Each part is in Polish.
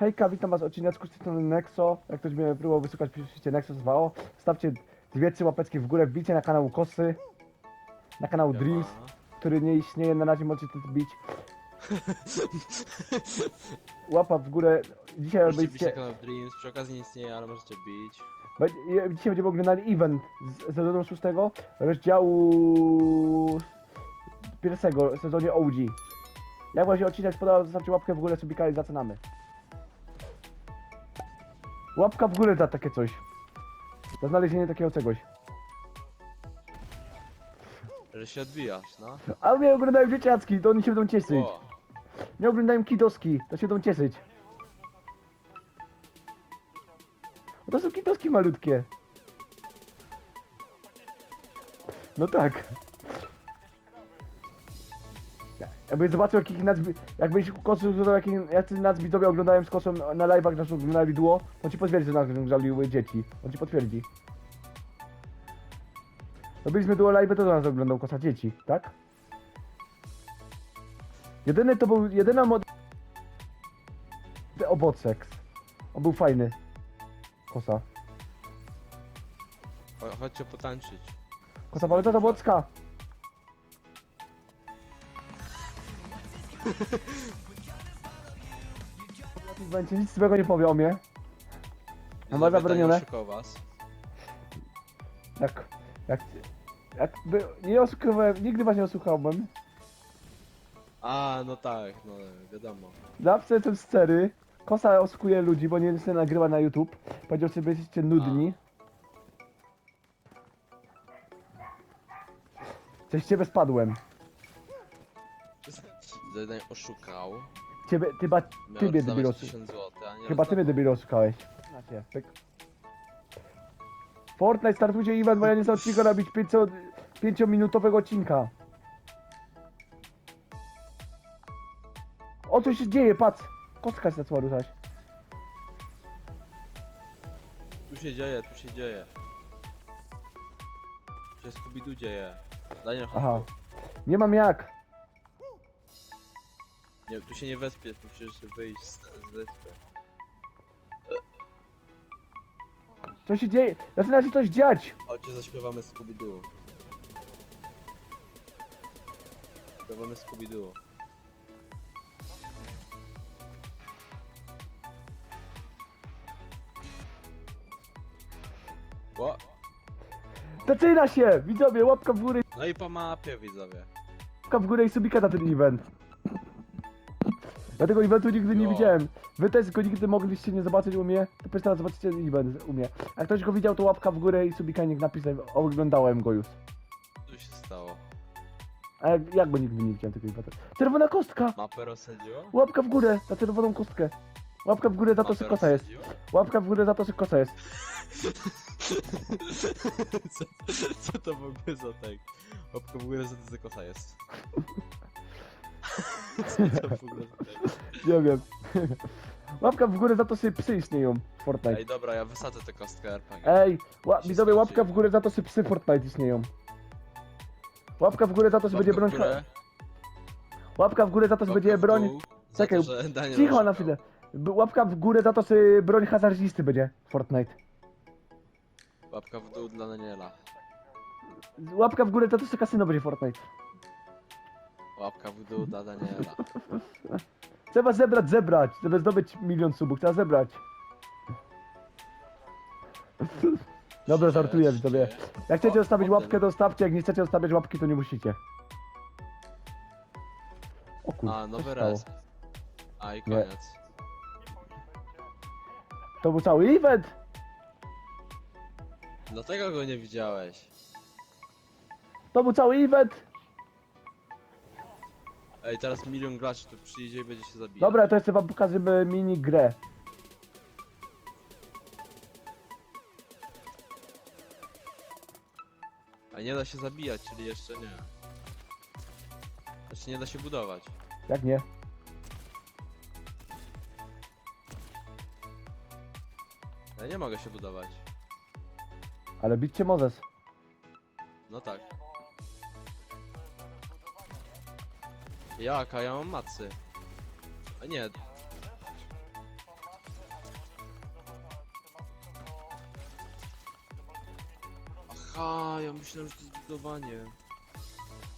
Hejka, witam was w odcineczku z strony Nexo. Jak ktoś mnie próbował wysłuchać, piszcie Nexo zwało. Stawcie dwie, trzy łapeczki w górę, wbijcie na kanał Kosy, na kanał Dreams, który nie istnieje, na razie możecie bić. Łapa w górę. Dzisiaj Możecie bić na kanał Dreams, przy okazji nie istnieje, ale możecie bić. będzie- dzisiaj będziemy oglądali event z sezonu 6, rozdziału pierwszego, w sezonie OG. Jak właśnie odcinek spodobał, zostawcie łapkę w górę, subika i zaczynamy. Łapka w górę za takie coś. Za znalezienie takiego czegoś. Że się odbijasz, no. A mnie oglądają dzieciacki, to oni się będą cieszyć. O, Nie oglądają kidoski, to się będą cieszyć. No to są kidoski malutkie. No tak. Jakbyś zobaczył jakich nas, jakbyś zobaczył jakich jacy nas widzowie oglądają z koszą na live'ach naszą oglądali duo, on ci potwierdzi, że nas żaliły dzieci. On ci potwierdzi. Robiliśmy duo live, to nas oglądał kosza dzieci, tak? Jedyny to był, jedyna mod... Obocek. On był fajny. Kosa. cho- chodźcie potańczyć. Kosa Waleta do Bocka. Będzie nic złego nie powie o mnie. A ma zabronione? oszukał was. Jak, jak, jak by, nie oszukałem, nigdy was nie osłuchałbym. A, no tak, no wiadomo. Zawsze jestem szczery. Kosa oszukuje ludzi, bo nie chce nagrywa na YouTube. Powiedział że jesteście nudni. Coś ciebie spadłem. Zadań oszukał. Ciebie, chyba Miał ty mnie rozdawać debilu oszukałeś. 1000 zł, a nie Chyba ty mnie rozdawał. debilu oszukałeś. Znacie, pyk. Fortnite startujcie event, bo ja nie chcę odcinka robić 5-minutowego odcinka. O co się dzieje, patrz! Kostka się zaczęła ruszać. Tu się dzieje, tu się dzieje. Tu się Scooby-Doo dzieje. Daniel, Aha. Nie mam jak. Nie, tu się nie wespie, tu przecież wyjść z, z wyspy. Co się dzieje? Zaczyna się coś dziać. Chodźcie, zaśpiewamy Scooby-Doo. Śpiewamy Scooby-Doo. Zaczyna się! Widzowie, łapka w górę, No i po mapie widzowie. łapka w górę i subika na ten event. Ja tego eventu nigdy nie Jo. widziałem. Wy też go nigdy mogliście nie zobaczyć u mnie, to pierwszy raz zobaczycie event u mnie. Jak ktoś go widział, to łapka w górę i subika niech napisać, oglądałem go już. Co się stało? A jak, jak go nigdy nie widziałem tego eventu? Czerwona kostka! Mapę rozsadziło? Łapka w górę za czerwoną kostkę. Łapka w górę za to, że kosa jest. Łapka w górę za to, że kosa jest. co, co to w ogóle za tak? Łapka w górę, że to za kosa jest. co to w ogóle za? Nie wiem. Łapka w górę za to, że psy istnieją w Fortnite. Ej, dobra, ja wysadzę tę kostkę RPG. Ej, ła, widzowie, łapka w górę za to, że psy Fortnite istnieją. Łapka w górę za to, że będzie broń... w Łapka w górę za to, że będzie w broń... Czekaj, Cicho na chwilę. B- Łapka w górę za to, że broń hazardzisty będzie w Fortnite. Łapka w dół dla Daniela. Łapka w górę za to, że kasyno będzie w Fortnite. Łapka w dół dla Daniela. Trzeba zebrać, zebrać, żeby zdobyć milion subów, trzeba zebrać. Dobra, żartuję widzowie. Jak chcecie zostawić łapkę, to zostawcie, jak nie chcecie zostawiać łapki, to nie musicie. O kur... A, nowy res. A i koniec. To był cały event! Dlatego go nie widziałeś. To był cały event! Ej, teraz milion graczy tu przyjdzie i będzie się zabijać. Dobra, to jeszcze wam pokażemy mini grę. A nie da się zabijać, czyli jeszcze nie. Znaczy nie da się budować. Jak nie? Ja nie mogę się budować. Ale bicie możesz. No tak. Jaka? Ja mam macy. A nie. Aha, ja myślałem, że to jest budowanie.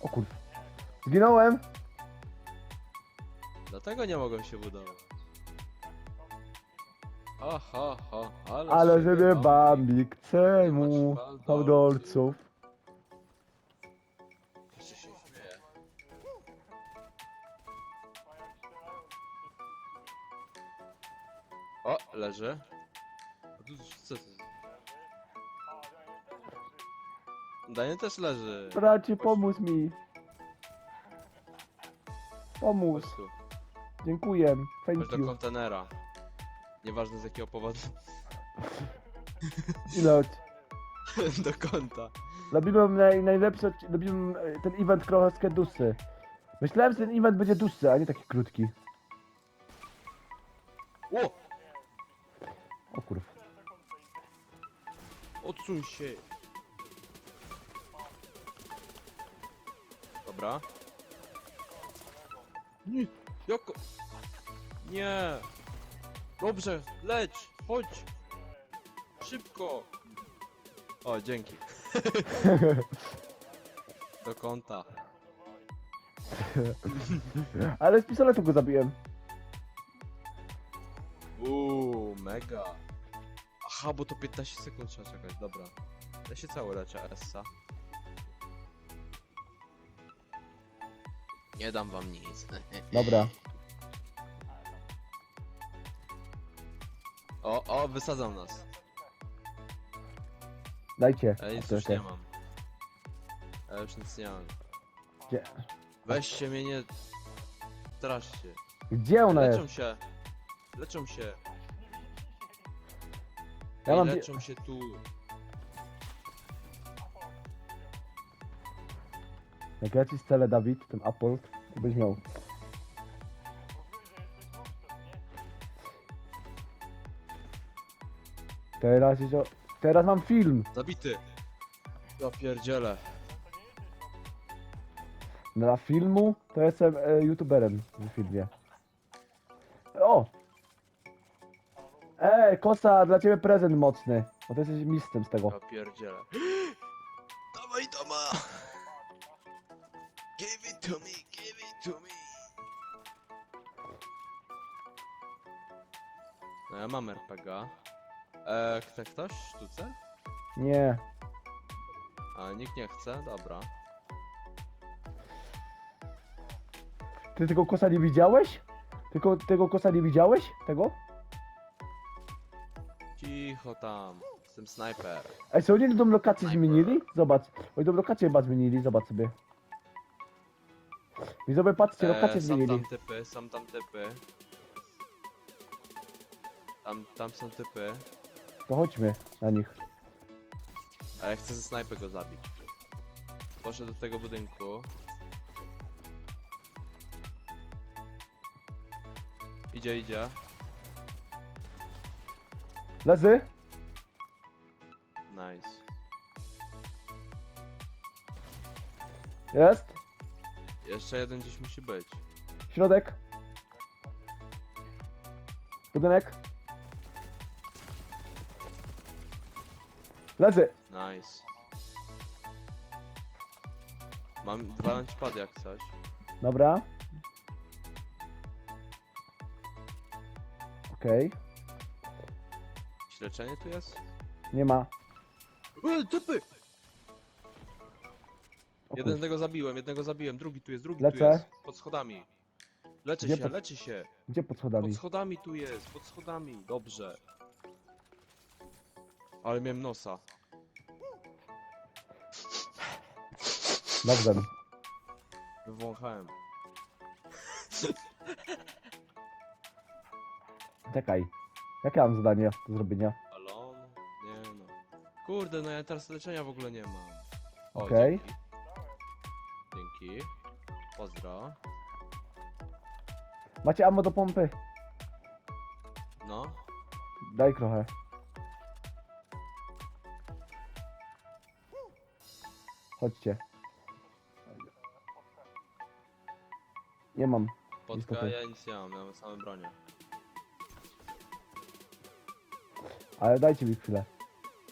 O kur... Zginąłem! Dlatego nie mogłem się budować. Aha, ha, ale... Ale żeby Bambik, czemu? Fałdolców. Leży. A tu co to? Daniel też leży. Bracie, pomóż mi. Pomóż. Chodź tu. Dziękuję. Chodź Thank do you. kontenera. Nieważne z jakiego powodu. Ile? do konta. Robiłem naj, najlepszy, odci- robiłem e, ten event trochę dłuższy. Myślałem, że ten event będzie dłuższy, a nie taki krótki. O! O kurw. Odsuń się. Dobra. Nie, jako... Nie. Dobrze, leć, chodź. Szybko. O, dzięki. Do konta. Ale z pistoletu go zabiłem. Uuu, mega. Aha, bo to 15 sekund trzeba czekać, dobra. Ja się cały leczę, Essa. Nie dam wam nic. Dobra. O, o, wysadzam nas. Dajcie. Ja nic już nie mam. Ja już nic nie mam. Gdzie, Weźcie mnie nie... Straszcie. gdzie ona Leczą jest? się. Leczą się. Ja mam... leczą się tu. Jak ja ci strzelę, Dawid, tym Apple, to byś miał. Teraz jest o... Teraz mam film. Zabity. Ja pierdzielę. Dla filmu to jestem e, youtuberem w filmie. O! Ej, Kosa, dla ciebie prezent mocny. Bo ty jesteś mistrzem z tego. Ja pierdzielę. Dawaj Toma! Give it to me, give it to me! No ja mam RPG. Eee, chce ktoś sztuce? Nie. A nikt nie chce? Dobra. Ty tego kosa nie widziałeś? Tylko tego kosa nie widziałeś? Tego? Cicho tam. Jestem snajper. Ej, co oni tą lokację zmienili? Zobacz. Oni tą lokację chyba zmienili, zobacz sobie. Widzowie, patrzcie, lokację Eee, są zmienili. tam typy, są tam typy. Tam, tam są typy. To chodźmy na nich. A ja chcę ze snajpy go zabić. Poszedł do tego budynku. Idzie, idzie. Lezy? Nice. Jest? Jeszcze jeden gdzieś musi być. Środek? Budynek? Lezy! Nice. Mam dwa launchpady jak coś. Dobra. Okej. Jakieś leczenie tu jest? Nie ma. Eee, typy! O kur- Jednego zabiłem, jednego zabiłem, drugi tu jest, drugi tu Lecę. jest. Pod schodami. Leczy Gdzie się, pod- leczy się. Gdzie pod schodami? Pod schodami tu jest, pod schodami. Dobrze. Ale miałem nosa. Dobrze. Wywąchałem. Czekaj. Jakie mam zadanie do zrobienia? Balon? Nie no. Kurde, no ja teraz leczenia w ogóle nie mam. O, Okej. Dzięki. dzięki. Pozdro. Macie ammo do pompy? No. Daj trochę. Chodźcie. Nie mam. Niestety. ja nic nie mam, ja mam same bronie. Ale dajcie mi chwilę.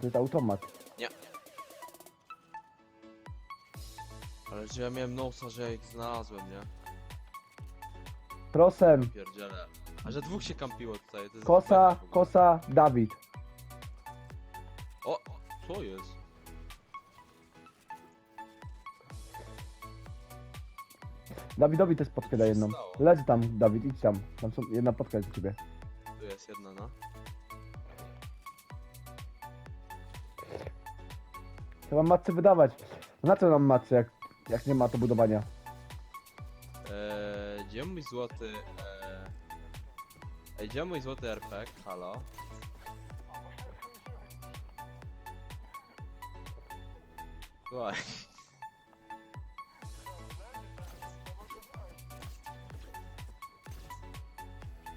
To jest automat. Ale że ja miałem nosa, że ja ich znalazłem, nie? Prosem. Pierdziele. A że dwóch się kampiło tutaj, to jest Kosa, fajne w ogóle. kosa, Dawid. O, co jest? Dawidowi też potkę da jedną. stało? Leć tam, Dawid, idź tam. Tam są jedna potka jest do ciebie. Tu jest jedna, no. Trzeba matce wydawać. Na co nam matce, jak, jak nie ma to budowania? Eee, gdzie mój złoty... Eee... Gdzie mój złoty RPG? Halo? Słuchaj.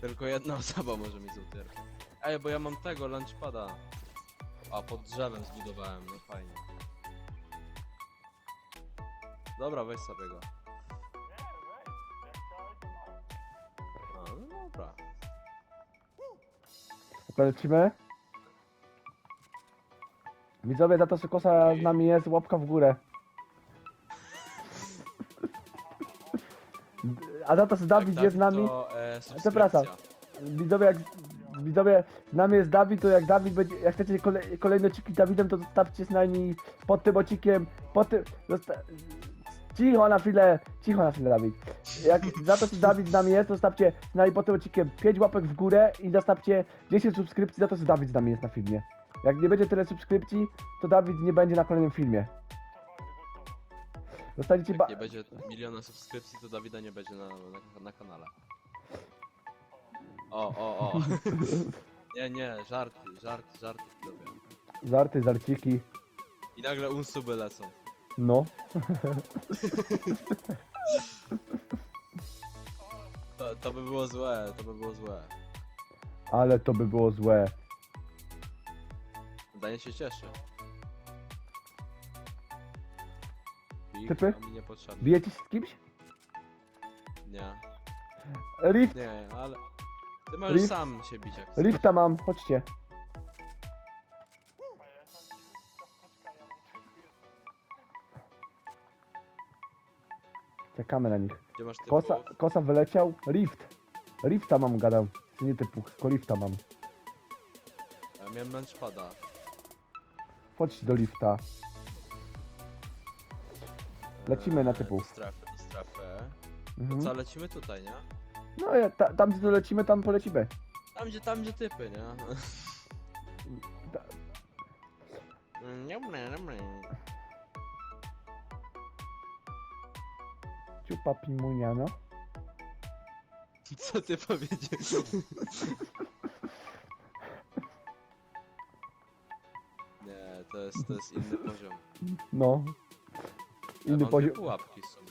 Tylko jedna osoba może mi złoty RPG. Ej, bo ja mam tego, launchpada. A, pod drzewem zbudowałem, no fajnie. Dobra, weź sobie go. A, no dobra. Lecimy. Widzowie, za to, że kosa z nami jest, łapka w górę. A za to, że Dawid jest z nami, To, e, Przepraszam. subskrypcja. widzowie, jak widzowie, z nami jest Dawid, to jak Dawid będzie, jak chcecie kole, kolejne odcinki z Dawidem, to zostawcie z nami pod tym odcinkiem, pod tym, zosta... cicho na chwilę, cicho na chwilę Dawid. Jak za to, że Dawid z nami jest, zostawcie nami pod tym odcinkiem 5 łapek w górę i zostawcie 10 subskrypcji za to, że Dawid z nami jest na filmie. Jak nie będzie tyle subskrypcji, to Dawid nie będzie na kolejnym filmie. Dostaniecie ba... Jak nie będzie miliona subskrypcji, to Dawida nie będzie na, na, na kanale. O, o, o. Nie, nie, żarty, żarty, żarty. Żarty, żarciki. I nagle unsuby lecą. No. To, to by było złe, to by było złe. Ale to by było złe. Danie się cieszy. Pik, Typy? a mi niepotrzebne. Bijecie się z kimś? Nie, Rift, nie, ale... Ty możesz Rift? sam się bić jak chcesz. Rifta mam, chodźcie. Czekamy na nich. Gdzie masz typów? Kosa, kosa wyleciał. Rift. Rifta mam, gadam. Czy nie typu, tylko lifta mam. Ja miałem lunchpada. Chodźcie do lifta. Lecimy na typu. Do strefy, do. Mhm. Co, lecimy tutaj, nie? No ja, ta, tam gdzie dolecimy, tam polecimy. Tam gdzie, tam gdzie typy, nie? Ta- Dobra, dobra. Ciupa pimunia, no. Co ty powiedziałeś? Nie, to jest, to jest inny poziom. No. Inny mam poziom. pułapki w sumie.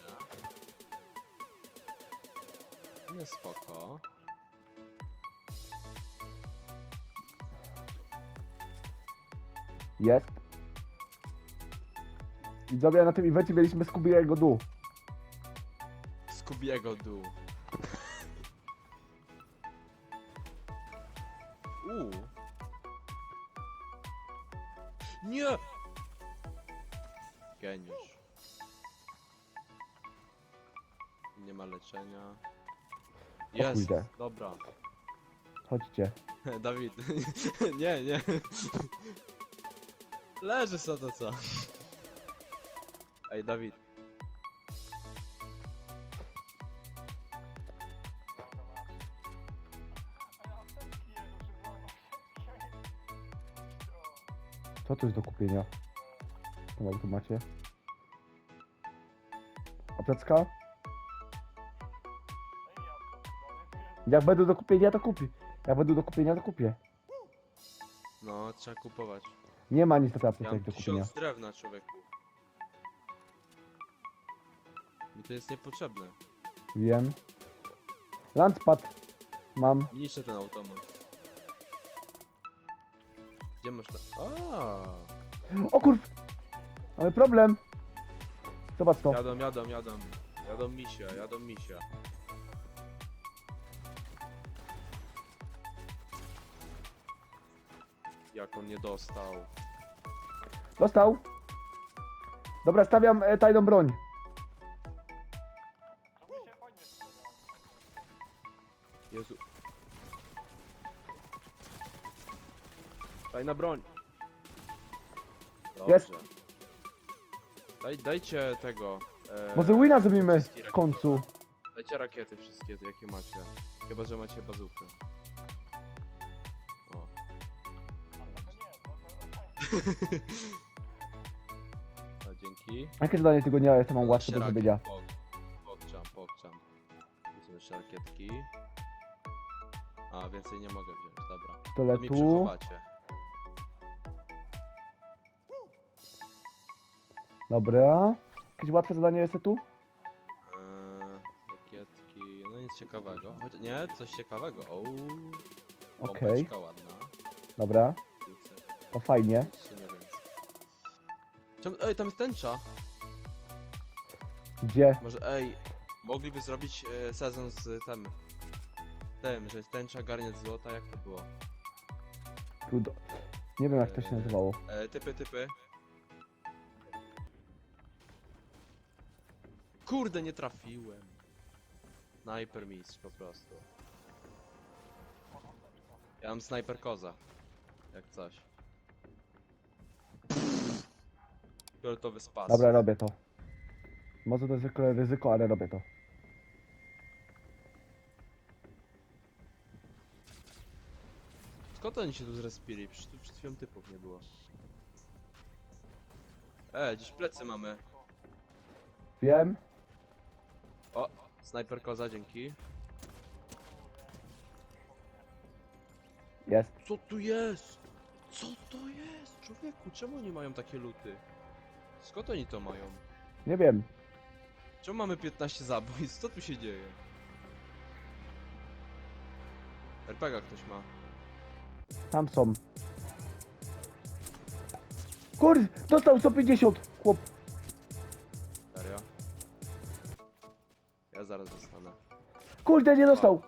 Nie spoko. Jest. Widzowie, na tym evencie mieliśmy Scooby'ego dół. Skubiego dół. Uuu. Nie! Geniusz. Nie ma leczenia. Jest, pójdę. dobra. Chodźcie. Dawid. nie, nie. Leży co to co. Ej, Dawid. Co tu jest do kupienia? W tym automacie. Apteczka? Jak będą do kupienia, to kupię. Jak będą do kupienia, to kupię. No, trzeba kupować. Nie ma niestety Ja apteczek mam do kupienia. tysiąc drewna, człowieku. Mi to jest niepotrzebne. Wiem. Landpad mam. Niszczę ten automat. Gdzie to? A, O kurw! Mamy problem! Zobacz to. Jadą, jadą, jadą. Jadą misia, jadą misia. Jak on nie dostał. Dostał. Dobra, stawiam e, tajną broń. Daj na broń. Jest. Dobrze. Daj, dajcie tego. E, Może wina zrobimy w końcu. Dajcie rakiety wszystkie, jakie macie. Chyba, że macie bazookę. O. A, dzięki. Jakie zadanie tego dnia jest, to mam łatwe do zrobienia. Pokczam, pokczam. Są jeszcze rakietki. A, więcej nie mogę wziąć, dobra. To mi Pistoletu. przechowacie. Dobra. Jakieś łatwe zadanie jest tu? Eee, rakietki, no nic ciekawego. Choć, nie, coś ciekawego. O, Okej. Pompeczka ładna. Dobra. To fajnie. Jeszcze nie wiem. Czemu, ej, tam jest tęcza. Gdzie? Może, ej, mogliby zrobić e, sezon z tym. Tym, że jest tęcza, garniec złota, jak to było? Trudno. Nie wiem jak to się nazywało. E, typy, typy. Kurde, nie trafiłem. Sniper mistrz po prostu. Ja mam sniper koza. Jak coś. Fioletowy spas. Dobra, robię to. Może to zwykle ryzyko, ale robię to. Skąd oni się tu zrespili? Przecież tu przed chwilą typów nie było. E, gdzieś plecy mamy. Wiem. O, sniper koza, dzięki. Jest. Co tu jest? Co to jest? Człowieku, czemu oni mają takie luty? Skąd oni to mają? Nie wiem. Czemu mamy 15 zabójstw? Co tu się dzieje? RPG ktoś ma. Tam są. Kurde, dostał 150. Chłop. Zaraz dostanę. Kurde, nie dostał.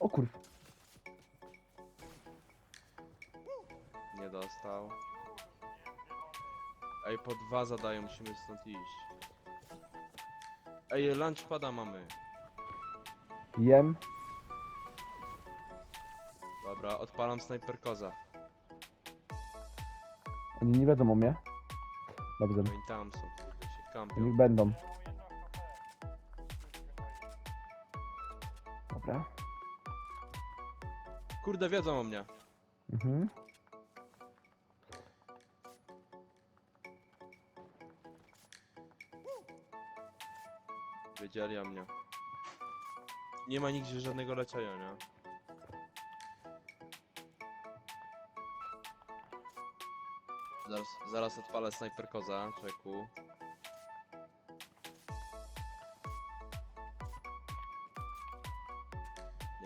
O kurw. Nie dostał. Ej, po dwa zadają, musimy stąd iść. Ej, lunchpada mamy. Jem. Dobra, odpalam sniper koza. Oni nie wiedzą o mnie. Dobrze. No i tam są, kurde, się Oni kampią. będą. Dobra. Kurde, wiedzą o mnie. Mhm. Wiedzieli o mnie. Nie ma nigdzie żadnego leczenia, nie? Zaraz, zaraz odpalę sniper koza, czeku.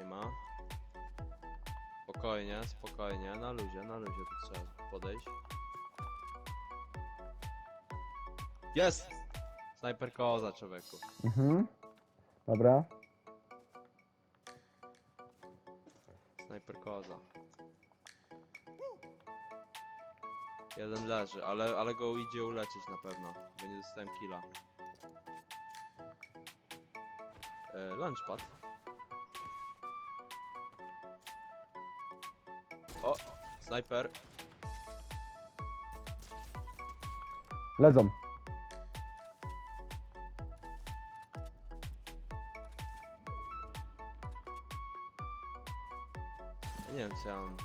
Nie ma. Spokojnie, spokojnie, na luzie, na luzie tu trzeba podejść. Jest! Sniper koza, człowieku. Mhm. Dobra. Sniper koza. Jeden leży, ale, ale go idzie uleczyć na pewno, bo nie dostałem killa. E, launchpad. O! Sniper. Lezą. Ja nie wiem co ja mam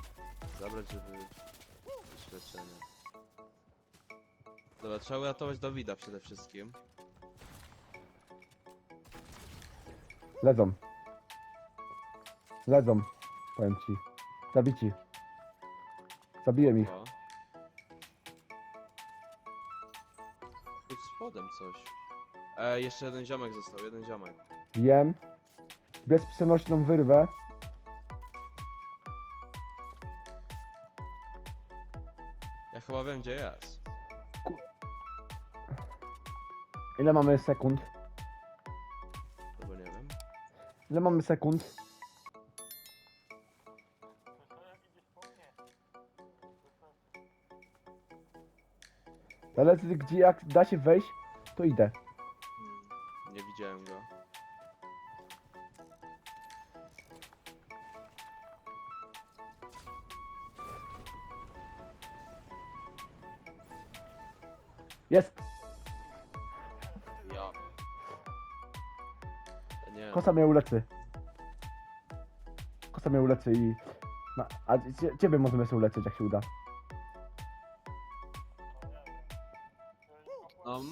zabrać, żeby doświadczenie. Dobra, trzeba uratować Dawida przede wszystkim. Lezą. Lezą. Powiem ci. Zabici. Zabiłem ich. O. Tu spodem coś. E, jeszcze jeden ziomek został, jeden ziomek. Jem. Bezprzenośną wyrwę. Ja chyba wiem gdzie jest. Ile mamy sekund? Albo nie wiem. Ile mamy sekund? gdzie jak da się wejść, to idę. Nie widziałem go. Jest! Ja. Nie. Kosa mnie uleczy. Kosa mnie uleczy i... Ma, a ciebie możemy sobie uleczyć, jak się uda.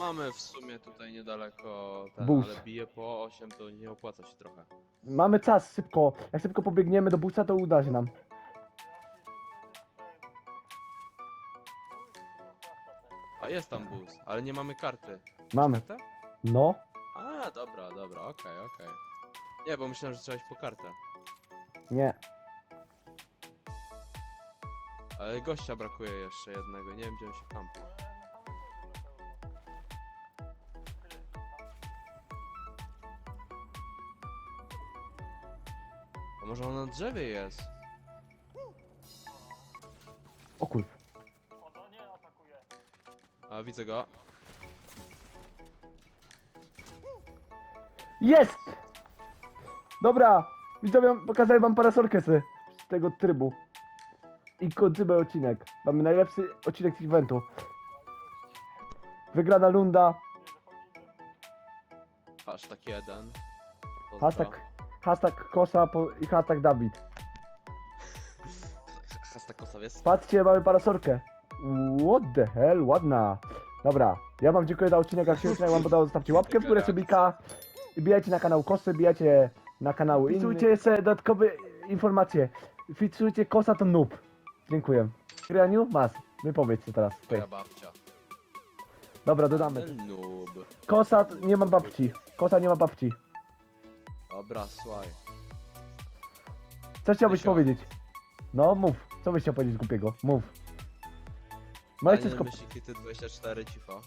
Mamy w sumie tutaj niedaleko ten, Bus. ale bije po 8 to nie opłaca się trochę. Mamy czas, szybko. Jak szybko pobiegniemy do busa, to uda się nam. A jest tam bus, ale nie mamy karty. Mamy. Kartę? No. A, dobra, dobra, okej, okej. Nie, bo myślałem, że trzeba iść po kartę. Nie. Ale gościa brakuje jeszcze jednego, nie wiem gdzie on się kampi. A może on na drzewie jest? O kurw. A widzę go. Jest! Dobra. Widzowie, pokazałem wam parasolkę z z tego trybu. I kończymy odcinek. Mamy najlepszy odcinek z eventu. Wygrana lunda. Hashtag jeden. Pozdro. Hashtag, hashtag kosa po, i hashtag Dawid. Hashtag kosowiec. Patrzcie, mamy parasolkę. What the hell, ładna. Dobra, ja wam dziękuję za odcinek, jak się odcinek wam podobał, zostawcie łapkę w górę, subika. I bijajcie na kanał Kosy, bijajcie na kanał inny. Wpisujcie jeszcze dodatkowe informacje. Wpisujcie Kosa to noob. Dziękuję. Kryaniu, mas. Wypowiedz się teraz. Twoja babcia. Dobra, dodamy. Noob. Kosa nie ma babci. Kosa nie ma babci. Dobra, słuchaj. Co chciałbyś powiedzieć? No, mów. Co byś chciał powiedzieć głupiego? Mów. Jeszcze Daniel sko- myśli kwity 24 cicho.